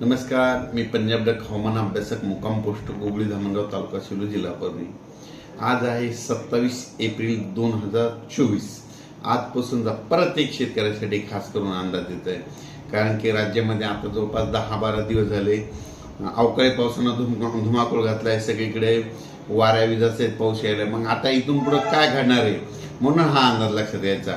नमस्कार मी पंजाब डक हवामान अभ्यासक मुक्काम पोस्ट गोगळी धामणगाव तालुका शिलो जिल्हा परभणी. आज आहे सत्तावीस एप्रिल दोन हजार चोवीस. आजपासूनचा प्रत्येक शेतकऱ्यासाठी खास करून अंदाज येत आहे. कारण की राज्यामध्ये आता जवळपास दहा बारा दिवस झाले. अवकाळी पावसानं धुम धुमाकूळ घातला आहे सगळीकडे वाऱ्या विजाचे पाऊस यायला मग आता इथून पुढं काय घडणार आहे? म्हणून हा अंदाज लक्षात यायचा.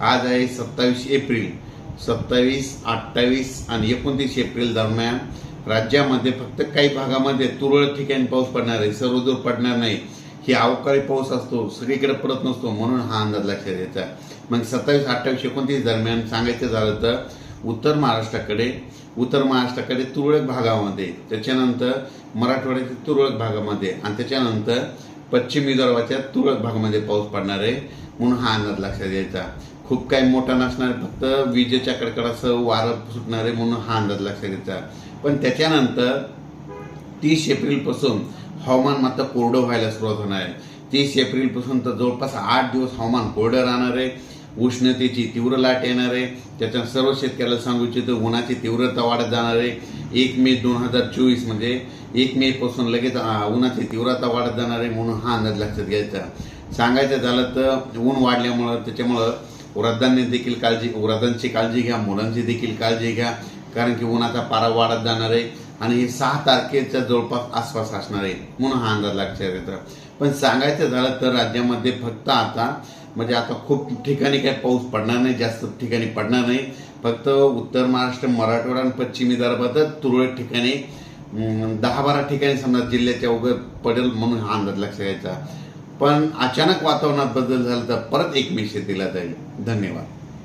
आज आहे सत्तावीस एप्रिल. सत्तावीस अठ्ठावीस आणि एकोणतीस एप्रिल दरम्यान राज्यामध्ये फक्त काही भागामध्ये तुरळक ठिकाणी पाऊस पडणार आहे सर्वदूर पडणार नाही. ही अवकाळी पाऊस असतो सगळीकडे पडत नसतो म्हणून हा अंदाज लक्षात यायचा मग सत्तावीस अठ्ठावीस एकोणतीस दरम्यान सांगायचं झालं तर उत्तर महाराष्ट्राकडे उत्तर महाराष्ट्राकडे तुरळक भागामध्ये त्याच्यानंतर मराठवाड्याच्या तुरळक भागामध्ये आणि त्याच्यानंतर पश्चिम विदर्भाच्या तुरळक भागामध्ये पाऊस पडणार आहे म्हणून हा अंदाज लक्षात यायचा खूप काही मोठा नसणार आहे, फक्त विजेच्या कडकडासह वारं सुटणार आहे म्हणून हा अंदाज लक्षात घ्यायचा पण त्याच्यानंतर तीस एप्रिलपासून हवामान मात्र कोरडं व्हायला सुरुवात होणार आहे. तीस एप्रिलपासून तर जवळपास आठ दिवस हवामान कोरडं राहणार आहे. उष्णतेची तीव्र लाट येणार आहे. त्याच्या सर्व शेतकऱ्याला सांगू इच्छितो उन्हाची तीव्रता वाढत जाणार आहे. एक मे दोन हजार चोवीस म्हणजे एक मे पासून लगेच उन्हाची तीव्रता वाढत जाणार आहे म्हणून हा अंदाज लक्षात घ्यायचा. सांगायचं झालं तर ऊन वाढल्यामुळं त्याच्यामुळं वृद्धांनी देखील काळजी वृद्धांची काळजी घ्या मुलांची देखील काळजी घ्या कारण की उन्हाचा पारा वाढत जाणार आहे आणि हे सहा तारखेच्या जवळपास आसपास असणार आहे. म्हणून हा अंदाज लक्षात येतो पण सांगायचं झालं तर राज्यामध्ये फक्त आता म्हणजे आता खूप ठिकाणी काही पाऊस पडणार नाही जास्त ठिकाणी पडणार नाही. फक्त उत्तर महाराष्ट्र मराठवाडा आणि पश्चिम विदर्भातच तुरळक ठिकाणी दहा बारा ठिकाणी समजा जिल्ह्याच्या उघड पडेल म्हणून हा अंदाज लक्षात घ्यायचा पण अचानक वातावरणात बदल झाला तर परत एक दिला जाईल. धन्यवाद.